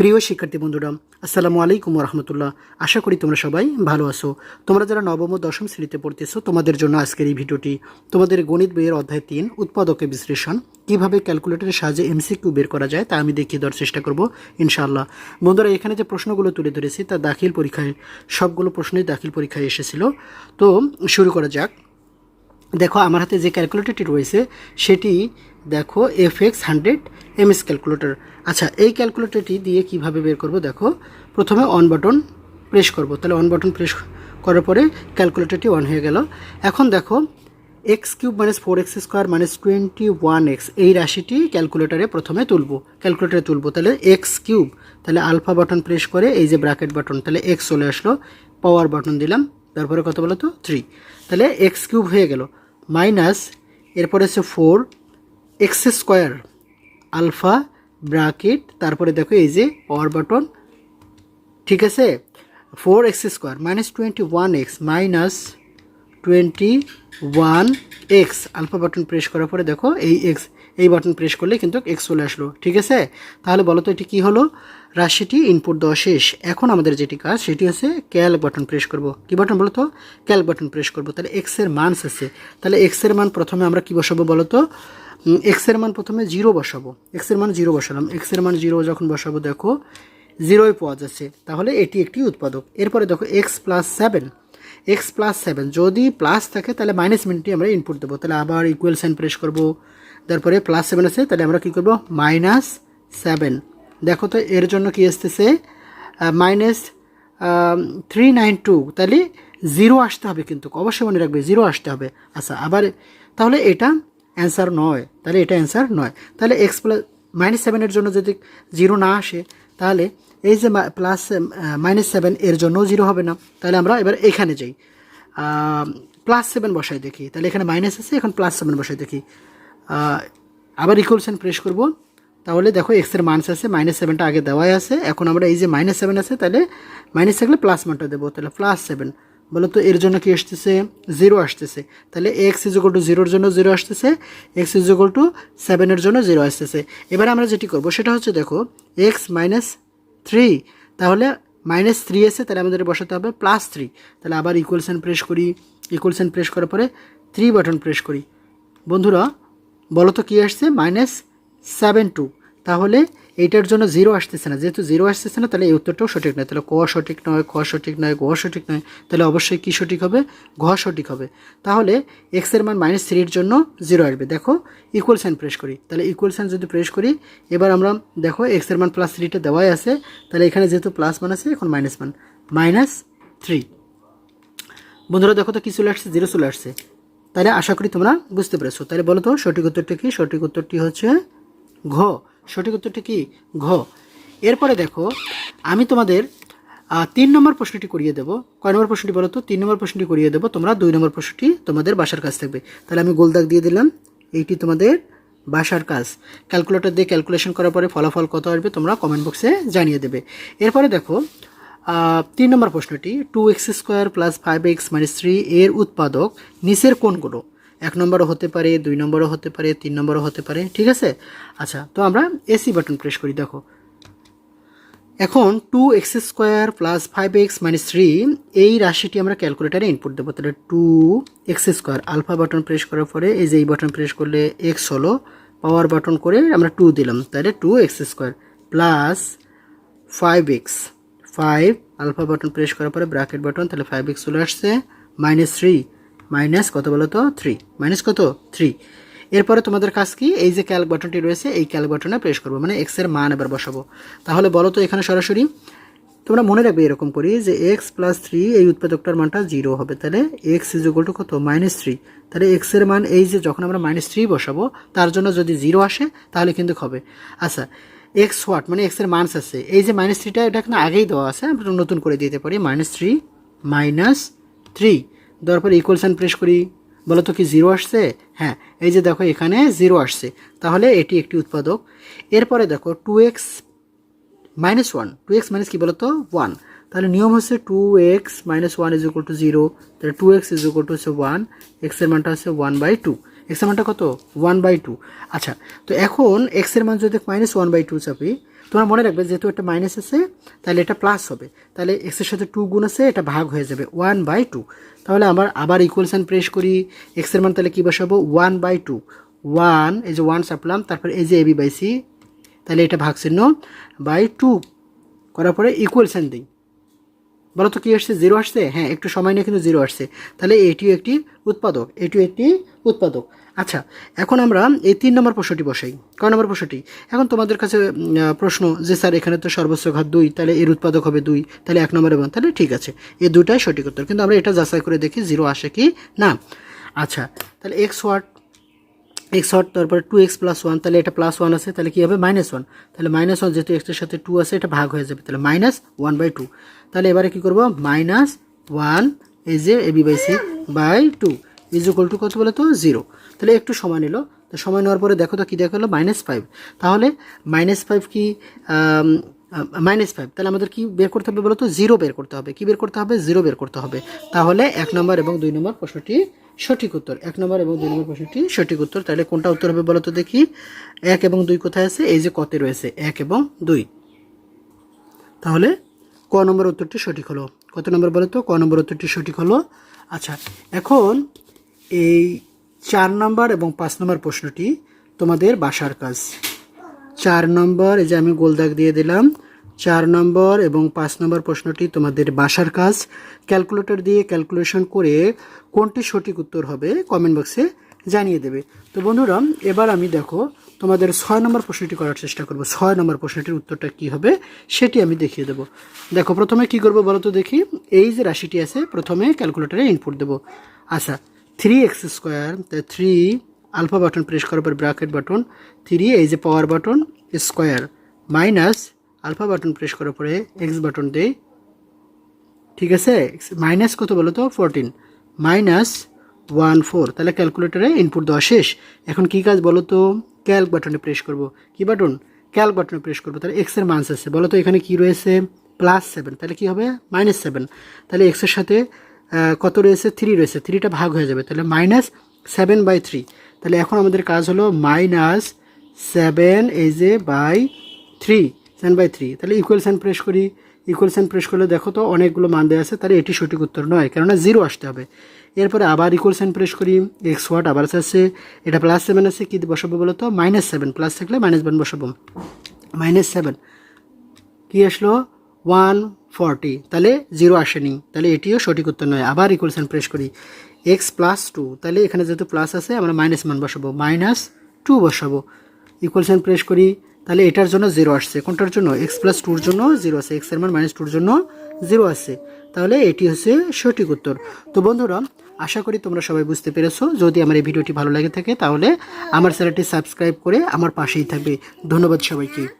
প্রিয় শিক্ষার্থী বন্ধুরা, আসসালামু আলাইকুম রহমতুল্লাহ আশা করি তোমরা সবাই ভালো আছো। তোমরা যারা নবম ও দশম শ্রেণীতে পড়তেছো, তোমাদের জন্য আজকের এই ভিডিওটি তোমাদের গণিত বইয়ের অধ্যায় তিন উৎপাদকের বিশ্লেষণ। কীভাবে ক্যালকুলেটরের সাহায্যে এমসিকিউ বের করা যায় তা আমি দেখিয়ে দেওয়ার চেষ্টা করব, ইনশাআল্লাহ। বন্ধুরা, এখানে যে প্রশ্নগুলো তুলে ধরেছি, তা দাখিল পরীক্ষায়, সবগুলো প্রশ্নই দাখিল পরীক্ষায় এসেছিল। তো শুরু করা যাক। দেখো, আমার হাতে যে ক্যালকুলেটরটি রয়েছে, সেটি দেখো F X hundred MS calculator আচ্ছা এই ক্যালকুলেটরটি দিয়ে কীভাবে বের করব? দেখো, প্রথমে অন বাটন প্রেস করব। তাহলে অন বাটন প্রেস করার পরে ক্যালকুলেটরটি অন হয়ে গেল। এখন দেখো x cube minus four x square minus twenty one x এই রাশিটি ক্যালকুলেটরে প্রথমে তুলব। ক্যালকুলেটরে তুলব। তাহলে এক্স কিউব তাহলে আলফা বাটন প্রেস করে এই যে ব্র্যাকেট বাটন তাহলে এক্স চলে আসলো পাওয়ার বাটন দিলাম। তারপরে কত বলো তো থ্রি তাহলে এক্স কিউব হয়ে গেল। মাইনাস এরপরে হচ্ছে four x square alpha bracket তারপরে দেখো এই যে পাওয়ার বাটন ঠিক আছে? Four x square minus twenty one x minus twenty one x alpha button press করার পরে দেখো এই এক্স এই বাটন প্রেস করলে কিন্তু এক্স চলে আসলো, ঠিক আছে? তাহলে বলো তো এটি কী হলো? রাশিটি ইনপুট দেওয়া শেষ। এখন আমাদের যেটি কাজ, সেটি হচ্ছে ক্যাল বাটন প্রেস করব। কি বাটন বলো তো ক্যাল বাটন প্রেস করব। তাহলে এক্সের মান আছে। তাহলে এক্সের মান প্রথমে আমরা কী বসাবো বলো তো এক্সের মান প্রথমে জিরো বসাবো। এক্সের মান জিরো বসালাম। এক্সের মান জিরো যখন বসাবো, দেখো জিরোই পাওয়া যাচ্ছে। তাহলে এটি একটি উৎপাদক। এরপরে দেখো x plus seven x plus seven যদি প্লাস থাকে, তাহলে মাইনাস মিনটি আমরা ইনপুট দেবো। তাহলে আবার ইকুয়াল সাইন প্রেস করব। তারপরে প্লাস সেভেন আছে, তাহলে আমরা কী করব? মাইনাস সেভেন দেখো তো, এর জন্য কি আসতেছে? মাইনাস থ্রি নাইন টু তাহলে জিরো আসতে হবে কিন্তু। অবশ্যই মনে রাখবে জিরো আসতে হবে। আচ্ছা আবার তাহলে এটা অ্যান্সার নয়। তাহলে এটা অ্যান্সার নয়। তাহলে এক্স প্লাস মাইনাস সেভেনের জন্য যদি জিরো না আসে, তাহলে এই যে প্লাস মাইনাস সেভেন এর জন্যও জিরো হবে না। তাহলে আমরা এবার এখানে যাই। প্লাস সেভেন বসাই দেখি। তাহলে এখানে মাইনাস আছে, এখন প্লাস সেভেন বসাই দেখি। আবার ইকুয়াল সাইন প্রেস করব। তাহলে দেখো এক্সের মানস আছে মাইনাস সেভেনটা আগে দেওয়াই আছে, এখন আমরা এই যে মাইনাস সেভেন আছে, তাহলে মাইনাস থাকলে প্লাস মানটা দেবো, তাহলে প্লাস সেভেন বলো তো এর জন্য কি আসতেছে? জিরো আসতেছে। তাহলে এক্স ইজুকল টু জিরোর জন্য জিরো আসতেছে এক্স ইজুকল টু সেভেনের জন্য জিরো আসতেছে। এবার আমরা যেটি করব, সেটা হচ্ছে দেখো এক্স মাইনাস থ্রি তাহলে মাইনাস থ্রি এসে তাহলে আমাদের বসাতে হবে প্লাস থ্রি তাহলে আবার ইকুয়াল সাইন প্রেস করি ইকুয়াল সাইন প্রেস করার পরে থ্রি বাটন প্রেস করি। বন্ধুরা, বলো তো কী আসছে? মাইনাস সেভেন টু তাহলে এইটার জন্য জিরো আসতেছে না। যেহেতু জিরো আসতেছে না, তাহলে এই উত্তরটাও সঠিক নয়। তাহলে ক সঠিক নয়, খ সঠিক নয়, গ সঠিক নয়, তাহলে অবশ্যই কী সঠিক হবে? ঘ সঠিক হবে। তাহলে এক্সের মান মাইনাস থ্রির জন্য জিরো আসবে। দেখো ইকুয়াল সাইন প্রেস করি। তাহলে ইকুয়াল সাইন যদি প্রেস করি, এবার আমরা দেখো এক্সের মান প্লাস থ্রিটা দেওয়াই আছে। তাহলে এখানে যেহেতু প্লাস মান আছে, এখন মাইনাস মান মাইনাস থ্রি বন্ধুরা, দেখো তো কী চলে আসছে? জিরো চলে আসছে। তাহলে আশা করি তোমরা বুঝতে পেরেছ। তাহলে বলো তো, সঠিক উত্তরটি কি? সঠিক উত্তরটি হচ্ছে ঘ। সঠিক উত্তরটি কি? ঘ। এরপরে দেখো, আমি তোমাদের তিন নম্বর প্রশ্নটি করিয়ে দেবো। কয় নম্বর প্রশ্নটি বলো তো? তিন নম্বর প্রশ্নটি করিয়ে দেবো। তোমরা দুই নম্বর প্রশ্নটি তোমাদের বাসার কাজ থাকবে। তাহলে আমি গোলদাগ দিয়ে দিলাম। এইটি তোমাদের বাসার কাজ। ক্যালকুলেটর দিয়ে ক্যালকুলেশন করার পরে ফলাফল কত আসবে তোমরা কমেন্ট বক্সে জানিয়ে দেবে। এরপরে দেখো তিন নম্বর প্রশ্নটি two x square plus five x minus three এর উৎপাদক নিচের কোনগুলো? এক নম্বরও হতে পারে, দুই নম্বরও হতে পারে, তিন নম্বরও হতে পারে, ঠিক আছে? আচ্ছা তো আমরা এসি বাটন প্রেস করি, দেখো। এখন two x square plus five x minus three এই রাশিটি আমরা ক্যালকুলেটারে ইনপুট দেবো। তাহলে two x square alpha button press করার পরে এই যে এই বাটন প্রেস করলে এক্স হলো পাওয়ার বাটন করে আমরা টু দিলাম। তাহলে two x square plus five x five alpha button press করার পরে ব্র্যাকেট বাটন তাহলে ফাইভ এক্স চলে আসছে মাইনাস থ্রি মাইনাস কত বলো তো থ্রি মাইনাস কত? থ্রি এরপরে তোমাদের কাজ কি? এই যে ক্যালক বাটনটি রয়েছে, এই ক্যালক বাটনে প্রেস করব মানে এক্সের মান এবার বসাবো। তাহলে বলো তো এখানে সরাসরি, তোমরা মনে রাখবে এরকম করি যে এক্স প্লাস থ্রি এই উৎপাদকটার মানটা জিরো হবে। তাহলে এক্স ইজ ইকুয়াল টু কত? মাইনাস থ্রি তাহলে এক্সের মান এই যে যখন আমরা মাইনাস থ্রি বসাবো, তার জন্য যদি জিরো আসে, তাহলে কিন্তু হবে। আচ্ছা এক্স ওয়াট মানে এক্সের মানস আছে। এই যে মাইনাস থ্রিটা এটা কিন্তু আগেই দেওয়া আছে, আমরা নতুন করে দিতে পারি। মাইনাস থ্রি মাইনাস থ্রি দেওয়ার পরে ইকুয়াল সাইন প্রেস করি। বলো তো কি জিরো আসছে? হ্যাঁ এই যে দেখো এখানে জিরো আসছে। তাহলে এটি একটি উৎপাদক। এরপরে দেখো two x minus one two x minus কী বলো তো? ওয়ান তাহলে নিয়ম হচ্ছে two x minus one is equal to zero তাহলে two x is equal to হচ্ছে ওয়ান এক্সের মানটা হচ্ছে ওয়ান বাই টু এক্সের মানটা কত? ওয়ান বাই টু আচ্ছা তো এখন এক্সের মান যদি মাইনাস ওয়ান বাই টু চাপি তোমরা মনে রাখবে, যেহেতু একটা মাইনাস আছে, তাহলে এটা প্লাস হবে। তাহলে এক্সের সাথে টু গুণ আছে, এটা ভাগ হয়ে যাবে ওয়ান বাই টু তাহলে আবার আবার ইকুয়ালসান প্রেস করি। এক্সের মান তাহলে কী বসাবো? ওয়ান বাই টু ওয়ান এই যে ওয়ান চাপলাম তারপর এই যে এবি বাই সি তাহলে এটা ভাগ চিহ্ন বাই টু করার পরে ইকুয়াল দিই। বলো তো কী আসছে? জিরো আসছে? হ্যাঁ একটু সময় নিয়ে কিন্তু জিরো আসছে। তাহলে এটিও একটি উৎপাদক, এটিও একটি উৎপাদক। আচ্ছা এখন আমরা এই তিন নম্বর প্রশ্নটি বসাই। কয় নম্বর প্রশ্নটি? এখন তোমাদের কাছে প্রশ্ন যে স্যার এখানে তো সর্বোচ্চ ঘাত দুই, তাহলে এর উৎপাদক হবে দুই, তাহলে এক নম্বর এবং, তাহলে ঠিক আছে। এই দুটাই সঠিক উত্তর। কিন্তু আমরা এটা যাচাই করে দেখি জিরো আসে কি না। আচ্ছা তাহলে এক্স ওয়াট এক্স হট তারপরে টু এক্স প্লাস ওয়ান তাহলে এটা প্লাস ওয়ান আছে, তাহলে কী হবে? মাইনাস ওয়ান তাহলে মাইনাস ওয়ান যেহেতু এক্সের সাথে টু আছে, এটা ভাগ হয়ে যাবে। তাহলে মাইনাস ওয়ান বাই টু তাহলে এবারে কী করব? মাইনাস ওয়ান এই যে a b by c by two is equal to কত বলে তো জিরো তাহলে একটু সময় নিল। তো সময় নেওয়ার পরে দেখো তো কী দেখা হলো? মাইনাস ফাইভ তাহলে মাইনাস ফাইভ কি মাইনাস ফাইভ তাহলে আমাদের কি বের করতে হবে বলো তো জিরো বের করতে হবে। কি বের করতে হবে? জিরো বের করতে হবে। তাহলে এক নম্বর এবং দুই নম্বর প্রশ্নটি সঠিক উত্তর। এক নম্বর এবং দুই নম্বর প্রশ্নটি সঠিক উত্তর। তাহলে কোনটা উত্তর হবে বলো তো দেখি। এক এবং দুই কোথায় আছে? এই যে কতে রয়েছে। এক এবং দুই। তাহলে ক নম্বর উত্তরটি সঠিক হলো। কত নম্বর বলো তো? ক নম্বর উত্তরটি সঠিক হলো। আচ্ছা এখন এই চার নম্বর এবং পাঁচ নম্বর প্রশ্নটি তোমাদের বাসার কাজ। চার নম্বর, এই যে আমি গোল দাগ দিয়ে দিলাম। চার নম্বর এবং পাঁচ নম্বর প্রশ্নটি তোমাদের বাসার কাজ। ক্যালকুলেটর দিয়ে ক্যালকুলেশন করে কোনটি সঠিক উত্তর হবে কমেন্ট বক্সে জানিয়ে দেবে। তো বন্ধুরা, এবার আমি দেখো, তোমাদের ছয় নম্বর প্রশ্নটি করার চেষ্টা করব। ছয় নম্বর প্রশ্নটির উত্তরটা কি হবে সেটি আমি দেখিয়ে দেবো। দেখো, প্রথমে কি করব বলো তো দেখি? এই যে রাশিটি আছে, প্রথমে ক্যালকুলেটরে ইনপুট দেবো। আচ্ছা three x square three alpha button press করার পর ব্র্যাকেট বাটন থ্রি এই যে power button square minus alpha button press করার পরে এক্স বাটন দেই ঠিক আছে? মাইনাস কত বলো তো? ফোরটিন মাইনাস ওয়ান ফোর তাহলে ক্যালকুলেটারে ইনপুট দেওয়া শেষ। এখন কী কাজ বলো তো? ক্যালক বাটনে প্রেস করব। কি বাটন ক্যালক বাটনে প্রেস করব। তাহলে এক্সের মানস আছে। বলো তো এখানে কি রয়েছে? প্লাস সেভেন তাহলে কি হবে? মাইনাস সেভেন তাহলে এক্সের সাথে কত রয়েছে? থ্রি রয়েছে। থ্রিটা ভাগ হয়ে যাবে। তাহলে মাইনাস সেভেন বাই থ্রি তাহলে এখন আমাদের কাজ হলো মাইনাস সেভেন যে by three seven by three তাহলে ইকুয়াল সাইন প্রেস করি ইকুয়াল সাইন প্রেস করলে দেখো তো অনেকগুলো মান দেওয়া আছে, তাহলে এটি সঠিক উত্তর নয়, কেননা জিরো আসতে হবে। এরপরে আবার ইকুয়াল সাইন প্রেস করি এক্স ওয়াট আবার আছে, এটা প্লাস সেভেন আছে, কী বসাবো বলো তো? মাইনাস সেভেন প্লাস থাকলে মাইনাস ওয়ান বসাবো। মাইনাস সেভেন কি আসলো? ওয়ান ফর্টি তাহলে জিরো আসেনি, তাহলে এটিও সঠিক উত্তর নয়। আবার ইকুয়েশন প্রেস করি এক্স প্লাস টু তাহলে এখানে যেহেতু প্লাস আছে, আমরা মাইনাস মান বসাবো মাইনাস টু বসাবো। ইকুয়েশন প্রেস করি তাহলে এটার জন্য জিরো আসছে। কোনটার জন্য? এক্স প্লাস টুর জন্য জিরো আছে এক্সের মান মাইনাস টুর জন্য জিরো আছে তাহলে এটি হচ্ছে সঠিক উত্তর। তো বন্ধুরা, আশা করি তোমরা সবাই বুঝতে পেরেছ। যদি আমার এই ভিডিওটি ভালো লাগে থাকে, তাহলে আমার চ্যানেলটি সাবস্ক্রাইব করে আমার পাশেই থাকবে। ধন্যবাদ সবাইকে।